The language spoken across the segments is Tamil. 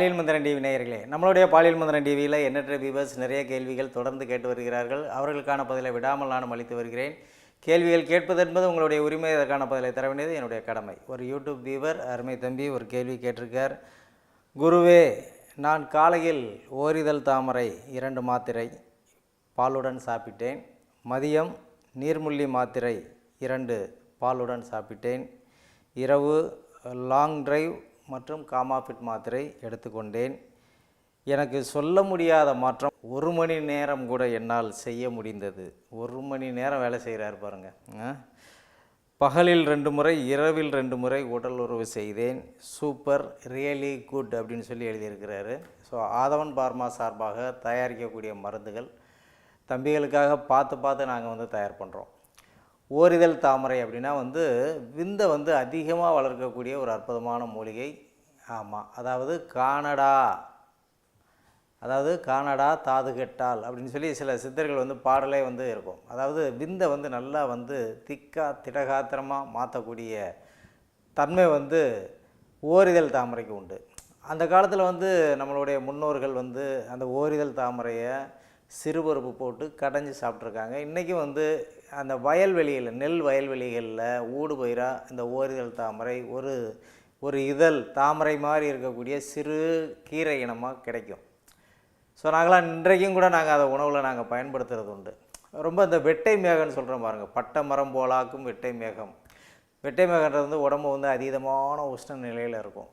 பாலியல் மந்திரன் டிவி நேயர்களே நம்மளுடைய பாலியல் மந்திரன் டிவியில் எண்ணற்ற வியூவர்ஸ் நிறைய கேள்விகள் தொடர்ந்து கேட்டு வருகிறார்கள். அவர்களுக்கான பதிலை விடாமல் நானும் அளித்து வருகிறேன். கேள்விகள் கேட்பது என்பது உங்களுடைய உரிமை அதற்கான பதிலை தர வேண்டியது என்னுடைய கடமை. ஒரு யூடியூப் வியூவர் அருமை தம்பி ஒரு கேள்வி கேட்டிருக்கார். குருவே நான் காலையில் ஓரிதழ் தாமரை இரண்டு மாத்திரை பாலுடன் சாப்பிட்டேன். மதியம் நீர்முள்ளி மாத்திரை இரண்டு பாலுடன் சாப்பிட்டேன். இரவு லாங் டிரைவ் மற்றும் காமாஃபிட் மாத்திரை எடுத்துக்கொண்டேன். எனக்கு சொல்ல முடியாத மாற்றம் ஒரு மணி நேரம் கூட என்னால் செய்ய முடிந்தது. ஒரு மணி நேரம் வேலை செய்கிறார் பாருங்கள் பகலில் ரெண்டு முறை இரவில் ரெண்டு முறை உடல் உறவு செய்தேன். சூப்பர் ரியலி குட் அப்படின்னு சொல்லி எழுதியிருக்கிறாரு. ஸோ ஆதவன் பார்மா சார்பாக தயாரிக்கக்கூடிய மருந்துகள் தம்பிகளுக்காக பார்த்து பார்த்து நாங்கள் வந்து தயார் பண்ணுறோம் ஓரிதழ் தாமரை அப்படின்னா வந்து விந்தை வந்து அதிகமாக வளர்க்கக்கூடிய ஒரு அற்புதமான மூலிகை. ஆமாம் அதாவது கானடா. அதாவது கானடா தாது கெட்டால் அப்படின்னு சொல்லி சில சித்தர்கள் வந்து பாடலே வந்து இருக்கும். அதாவது விந்தை வந்து நல்லா வந்து திக்கா திடகாத்திரமாக மாற்றக்கூடிய தன்மை வந்து ஓரிதழ் தாமரைக்கு உண்டு. அந்த காலத்தில் வந்து நம்மளுடைய முன்னோர்கள் வந்து அந்த ஓரிதழ் தாமரையை சிறுபருப்பு போட்டு கடைஞ்சி சாப்பிட்ருக்காங்க இன்றைக்கும் வந்து அந்த வயல்வெளியில் நெல் வயல்வெளிகளில் ஊடு பயிராக இந்த ஓரிதழ் தாமரை ஒரு ஒரு இதழ் தாமரை மாதிரி இருக்கக்கூடிய சிறு கீரை இனமாக கிடைக்கும். ஸோ நாங்களாம் இன்றைக்கும் கூட நாங்கள் அதை உணவில் நாங்கள் பயன்படுத்துறது உண்டு. ரொம்ப இந்த வெட்டை மேகம்னு சொல்கிறோம் பாருங்கள் பட்டை மரம் போலாக்கும் வெட்டை மேகம். வெட்டை மேகன்றது வந்து உடம்பு வந்து அதீதமான உஷ்ண நிலையில் இருக்கும்.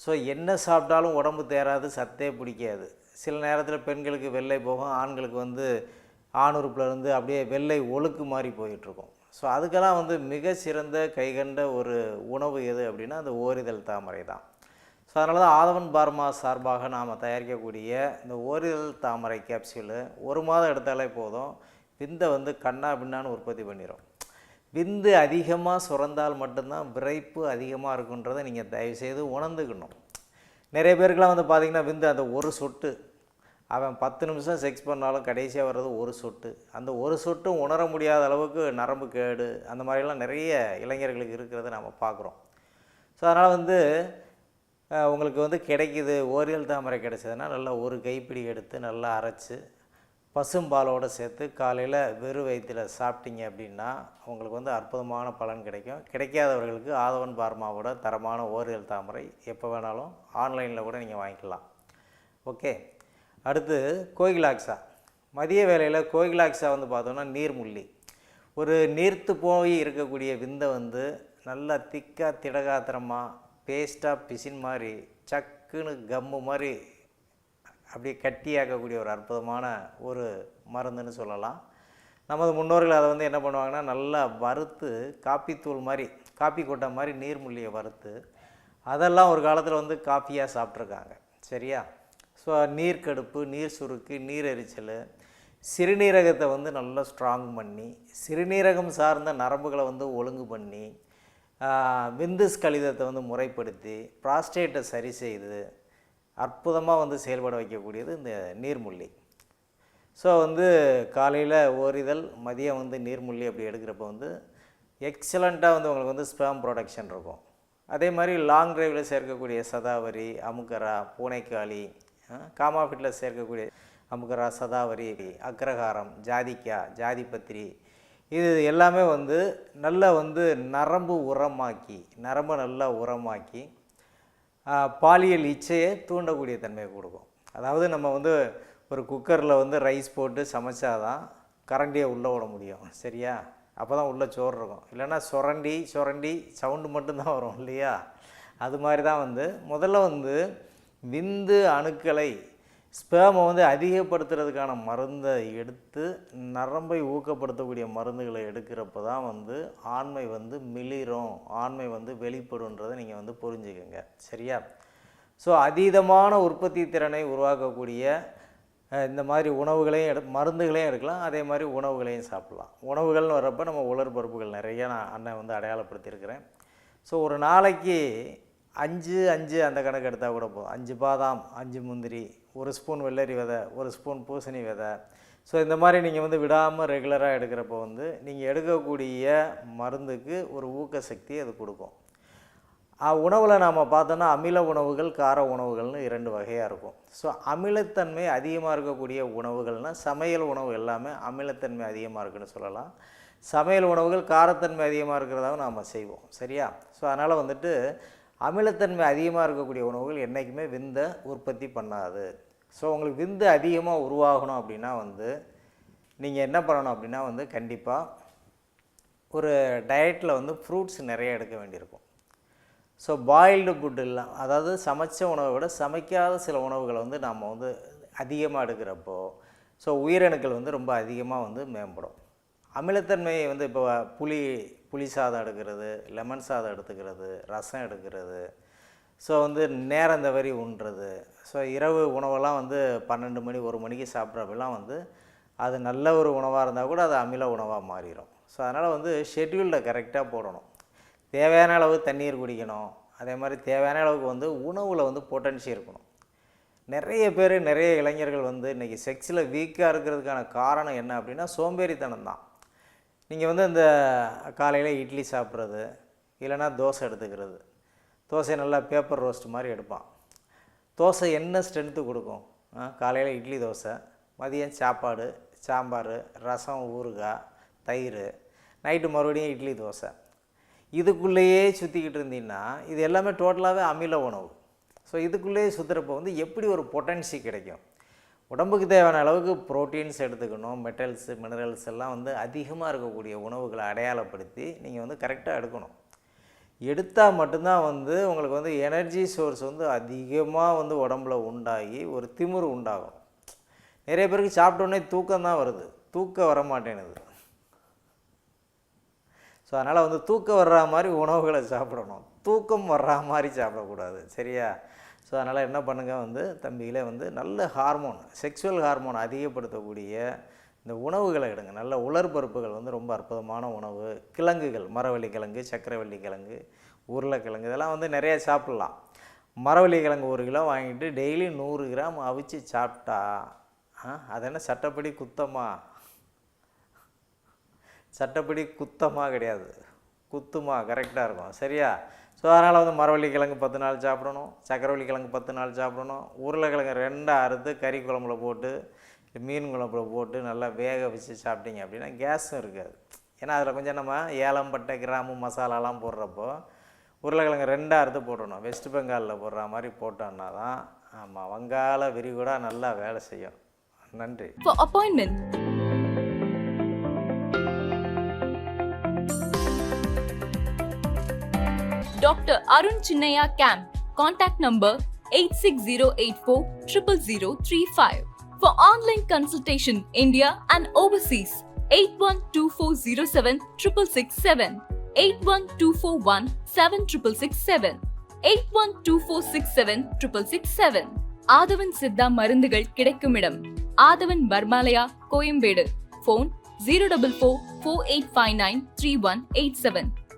ஸோ என்ன சாப்பிட்டாலும் உடம்பு தேராது சத்தே பிடிக்காது. சில நேரத்தில் பெண்களுக்கு வெள்ளை போகும் ஆண்களுக்கு வந்து ஆணுறுப்புலேருந்து அப்படியே வெள்ளை ஒழுக்கு மாதிரி போயிட்டுருக்கும். ஸோ அதுக்கெல்லாம் வந்து மிக சிறந்த கைகண்ட ஒரு உணவு எது அப்படின்னா அந்த ஓரிதழ் தாமரை தான். ஸோ அதனால தான் ஆதவன் பார்மா சார்பாக நாம் தயாரிக்கக்கூடிய இந்த ஓரிதழ் தாமரை கேப்சியூலு ஒரு மாதம் எடுத்தாலே போதும். விந்தை வந்து கண்ணா பின்னான்னு உற்பத்தி பண்ணிடும் விந்து அதிகமாக சுரந்தால் மட்டும்தான் விரைப்பு அதிகமாக இருக்குன்றதை நீங்கள் தயவுசெய்து உணர்ந்துக்கணும். நிறைய பேருக்கெலாம் வந்து பார்த்திங்கன்னா விந்து அந்த ஒரு சொட்டு அவன் பத்து நிமிஷம் செக்ஸ் பண்ணாலும் கடைசியாக வர்றது ஒரு சொட்டு. அந்த ஒரு சொட்டும் உணர முடியாத அளவுக்கு நரம்பு கேடு அந்த மாதிரிலாம் நிறைய இளைஞர்களுக்கு இருக்கிறத நம்ம பார்க்குறோம். ஸோ அதனால் வந்து உங்களுக்கு வந்து கிடைக்குது ஓரியல் தாமரை கிடைச்சதுன்னா நல்லா ஒரு கைப்பிடி எடுத்து நல்லா அரைச்சி பசும்பாலோடு சேர்த்து காலையில் வெறும் வயிற்றில் சாப்பிட்டீங்க அப்படின்னா உங்களுக்கு வந்து அற்புதமான பலன் கிடைக்கும். கிடைக்காதவர்களுக்கு ஆதவன் பார்மாவோட தரமான ஓரியல் தாமரை எப்போ வேணாலும் ஆன்லைனில் கூட நீங்கள் வாங்கிக்கலாம். ஓகே? அடுத்து கோகிலாக்ஸா மதிய வேலையில் கோகிலாக்ஸா வந்து பார்த்தோம்னா நீர்முள்ளி. ஒரு நீர்த்து போய் இருக்கக்கூடிய விந்தை வந்து நல்லா திக்காக திடகாத்திரமாக பேஸ்ட்டாக பிசின் மாதிரி சக்குன்னு கம்மு மாதிரி அப்படியே கட்டியாக்கக்கூடிய ஒரு அற்புதமான ஒரு மருந்துன்னு சொல்லலாம். நமது முன்னோர்கள் அதை வந்து என்ன பண்ணுவாங்கன்னா நல்லா வறுத்து காப்பித்தூள் மாதிரி காப்பி கொட்டை மாதிரி நீர்முள்ளியை வறுத்து அதெல்லாம் ஒரு காலத்தில் வந்து காஃபியாக சாப்பிட்ருக்காங்க சரியா? ஸோ நீர்க்கடுப்பு நீர் சுருக்கு நீர் எரிச்சல் சிறுநீரகத்தை வந்து நல்லா ஸ்ட்ராங் பண்ணி சிறுநீரகம் சார்ந்த நரம்புகளை வந்து ஒழுங்கு பண்ணி விந்துஸ் கழிதத்தை வந்து முறைப்படுத்தி ப்ராஸ்டேட்டை சரி செய்து அற்புதமாக வந்து செயல்பட வைக்கக்கூடியது இந்த நீர்முள்ளி. ஸோ வந்து காலையில் ஓரிதழ் மதியம் வந்து நீர்முள்ளி அப்படி எடுக்கிறப்ப வந்து எக்ஸலண்ட்டாக வந்து உங்களுக்கு வந்து ஸ்பேம் ப்ரொடக்ஷன் இருக்கும். அதே மாதிரி லாங் டிரைவில் சேர்க்கக்கூடிய சதாவரி அமுக்கரா பூனைக்காளி காமாஃபிட்டில் சேர்க்கக்கூடிய அமுகரா சதாவரி அக்ரஹாரம் ஜாதிக்காய் ஜாதிபத்திரி. இது எல்லாமே வந்து நல்லா வந்து நரம்பு உரமாக்கி நரம்பை நல்லா உரமாக்கி பாலியல் இச்சையை தூண்டக்கூடிய தன்மையை கொடுக்கும். அதாவது நம்ம வந்து ஒரு குக்கரில் வந்து ரைஸ் போட்டு சமைச்சாதான் கரண்டியை உள்ளே விட முடியும். சரியா? அப்போ தான் உள்ளே சோறு இருக்கும். இல்லைன்னா சுரண்டி சுரண்டி சவுண்டு மட்டும்தான் வரும் இல்லையா? அது மாதிரி தான் வந்து முதல்ல வந்து விந்து அணுக்களை ஸ்பேமை வந்து அதிகப்படுத்துறதுக்கான மருந்தை எடுத்து நரம்பை ஊக்கப்படுத்தக்கூடிய மருந்துகளை எடுக்கிறப்ப தான் வந்து ஆண்மை வந்து மிளிரும் ஆண்மை வந்து வெளிப்படுன்றதை நீங்கள் வந்து புரிஞ்சுக்கோங்க. சரியா? ஸோ அதீதமான உற்பத்தி திறனை உருவாக்கக்கூடிய இந்த மாதிரி உணவுகளையும் எடு மருந்துகளையும் எடுக்கலாம். அதே மாதிரி உணவுகளையும் சாப்பிட்லாம். உணவுகள்னு வர்றப்ப நம்ம உலர் பருப்புகள் நிறைய நான் அண்ணன் வந்து அடையாளப்படுத்தியிருக்கிறேன். ஸோ ஒரு நாளைக்கு அஞ்சு அஞ்சு அந்த கணக்கு எடுத்தால் கூட போதும். அஞ்சு பாதாம் அஞ்சு முந்திரி ஒரு ஸ்பூன் வெள்ளரி விதை ஒரு ஸ்பூன் பூசணி விதை. ஸோ இந்த மாதிரி நீங்கள் வந்து விடாமல் ரெகுலராக எடுக்கிறப்போ வந்து நீங்கள் எடுக்கக்கூடிய மருந்துக்கு ஒரு ஊக்க சக்தி அது கொடுக்கும். உணவில் நாம் பார்த்தோன்னா அமில உணவுகள் கார உணவுகள்னு இரண்டு வகையாக இருக்கும். ஸோ அமிலத்தன்மை அதிகமாக இருக்கக்கூடிய உணவுகள்னால் சமையல் உணவு எல்லாமே அமிலத்தன்மை அதிகமாக இருக்குன்னு சொல்லலாம். சமையல் உணவுகள் காரத்தன்மை அதிகமாக இருக்கிறதாவும் நாம் செய்வோம். சரியா? ஸோ அதனால் வந்துட்டு அமிலத்தன்மை அதிகமாக இருக்கக்கூடிய உணவுகள் என்றைக்குமே விந்தை உற்பத்தி பண்ணாது. ஸோ உங்களுக்கு விந்து அதிகமாக உருவாகணும் அப்படின்னா வந்து நீங்கள் என்ன பண்ணணும் அப்படின்னா வந்து கண்டிப்பாக ஒரு டயட்டில் வந்து ஃப்ரூட்ஸ் நிறைய எடுக்க வேண்டியிருக்கும். ஸோ பாயில்டு ஃபுட் இல்லை அதாவது சமைச்ச உணவை விட சமைக்காத சில உணவுகளை வந்து நாம் வந்து அதிகமாக எடுக்கிறப்போ ஸோ உயிரணுக்கள் வந்து ரொம்ப அதிகமாக வந்து மேம்படும். அமிலத்தன்மை வந்து இப்போ புளி புளி சாதம் எடுக்கிறது லெமன் சாதம் எடுத்துக்கிறது ரசம் எடுக்கிறது. ஸோ வந்து நேரம் இந்த வரி உண்றது ஸோ இரவு உணவெல்லாம் வந்து பன்னெண்டு மணி ஒரு மணிக்கு சாப்பிட்றப்பெல்லாம் வந்து அது நல்ல ஒரு உணவாக இருந்தால் கூட அது அமில உணவாக மாறிடும் ஸோ அதனால் வந்து ஷெட்யூலில் கரெக்டாக போடணும். தேவையான அளவு தண்ணீர் குடிக்கணும். அதே மாதிரி தேவையான அளவுக்கு வந்து உணவில் வந்து பொட்டன்சி இருக்கணும். நிறைய பேர் நிறைய இளைஞர்கள் வந்து இன்றைக்கி செக்ஸில் வீக்காக இருக்கிறதுக்கான காரணம் என்ன அப்படின்னா சோம்பேறித்தனம் தான். நீங்கள் வந்து இந்த காலையில் இட்லி சாப்பிட்றது இல்லைன்னா தோசை எடுத்துக்கிறது. தோசை நல்லா பேப்பர் ரோஸ்ட் மாதிரி எடுப்பான். தோசை என்ன ஸ்ட்ரென்த்து கொடுக்கும்? காலையில் இட்லி தோசை மதியம் சாப்பாடு சாம்பார் ரசம் ஊறுகாய் தயிர் நைட்டு மறுபடியும் இட்லி தோசை. இதுக்குள்ளேயே சுற்றிக்கிட்டு இருந்தீங்கன்னா இது எல்லாமே டோட்டலாகவே அமில உணவு. ஸோ இதுக்குள்ளேயே சுற்றுறப்போ வந்து எப்படி ஒரு பொட்டன்சி கிடைக்கும்? உடம்புக்கு தேவையான அளவுக்கு ப்ரோட்டீன்ஸ் எடுத்துக்கணும் மெட்டல்ஸு மினரல்ஸ் எல்லாம் வந்து அதிகமாக இருக்கக்கூடிய உணவுகளை அடையாளப்படுத்தி நீங்கள் வந்து கரெக்டாக எடுக்கணும். எடுத்தால் மட்டும்தான் வந்து உங்களுக்கு வந்து எனர்ஜி சோர்ஸ் வந்து அதிகமாக வந்து உடம்புல உண்டாகி ஒரு திமிர் உண்டாகும். நிறைய பேருக்கு சாப்பிட்டோன்னே தூக்கம் தான் வருது. தூக்கம் வர மாட்டேனுது ஸோ அதனால் வந்து தூக்கம் வர்ற மாதிரி உணவுகளை சாப்பிடணும். தூக்கம் வர்ற மாதிரி சாப்பிடக்கூடாது. சரியா? ஸோ அதனால் என்ன பண்ணுங்கள் வந்து தம்பிகளே வந்து நல்ல ஹார்மோன் செக்ஷுவல் ஹார்மோன் அதிகப்படுத்தக்கூடிய இந்த உணவுகளை எடுங்க. நல்ல உலர்பருப்புகள் வந்து ரொம்ப அற்புதமான உணவு. கிழங்குகள் மரவள்ளி கிழங்கு சக்கரவள்ளி கிழங்கு உருளைக்கிழங்கு இதெல்லாம் வந்து நிறைய சாப்பிட்லாம். மரவள்ளி கிழங்கு ஒரு கிலோ வாங்கிட்டு டெய்லி நூறு கிராம் அவிச்சு சாப்பிட்டா அது என்ன சட்டப்படி குத்தமாக சட்டப்படி குத்தமாக கிடையாது. குத்துமா கரெக்டாக இருக்கும். சரியா? ஸோ அதனால் வந்து மரவள்ளி கிழங்கு பத்து நாள் சாப்பிடணும் சக்கரவள்ளி கிழங்கு பத்து நாள் சாப்பிடணும் உருளைக்கிழங்கு ரெண்டாக அறுத்து கறி குழம்புல போட்டு மீன் குழம்புல போட்டு நல்லா வேக வச்சு சாப்பிட்டீங்க அப்படின்னா கேஸும் இருக்காது. ஏன்னா அதில் கொஞ்சம் நம்ம ஏலம் பட்டை கிராமு மசாலாலாம் போடுறப்போ உருளைக்கிழங்கு ரெண்டாக அறுத்து போட்டணும் வெஸ்ட் பெங்காலில் போடுற மாதிரி போட்டோன்னா தான் ஆமாம் வங்காள விரிகுடா நல்லா வேலை செய்யும். நன்றி. Appointment Dr. Arun Chinnaya Camp. Contact number 86084 00035. For online consultation, India and overseas, 812407 667, 81241 7667, 812467 667. Aadhavan Siddha மருந்துகள் கிடைக்கும் இடம் Aadhavan Pharmalaya Koyambedu phone zero double four four eight five nine three one eight seven